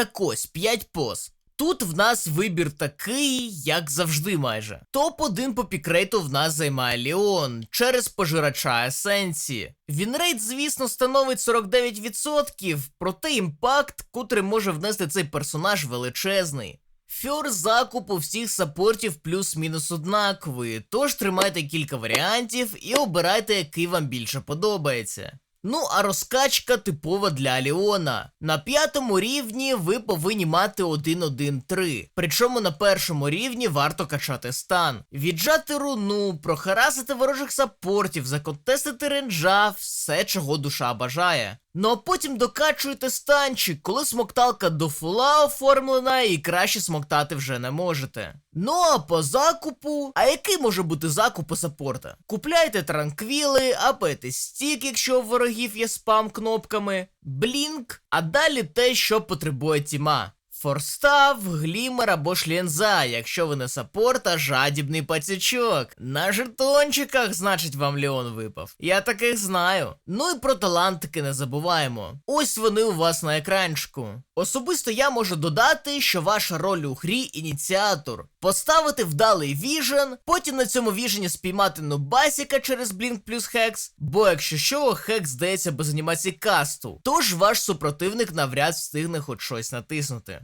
Так ось 5 поз. Тут в нас вибір такий, як завжди майже. Топ-1 по пікрейту в нас займає Ліон через пожирача есенції. Вінрейт, звісно, становить 49%, проте імпакт, котрий може внести цей персонаж величезний. Фьор закуп у всіх саппортів плюс-мінус однаковий, тож тримайте кілька варіантів і обирайте, який вам більше подобається. Ну, а розкачка типова для Ліона. На п'ятому рівні ви повинні мати 1-1-3. Причому на першому рівні варто качати стан. Віджати руну, прохарасити ворожих саппортів, законтестити ренджа, все чого душа бажає. Ну а потім докачуєте станчик, коли смокталка до фула оформлена і краще смоктати вже не можете. Ну а по закупу. А який може бути закуп у саппорта? Купляйте транквіли, апайте стік, якщо у ворогів є спам кнопками, блінк, а далі те, що потребує тіма. Форстав, глімер або шлінза, якщо ви не саппорт, а жадібний пацючок. На жетончиках, значить, вам Леон випав. Я таких знаю. Ну і про талантики не забуваємо. Ось вони у вас на екранчику. Особисто я можу додати, що ваша роль у грі ініціатор. Поставити вдалий віжен, потім на цьому віжені спіймати нубасіка через блінк плюс хекс, бо якщо що, хекс здається без анімації касту. Тож ваш супротивник навряд встигне хоч щось натиснути.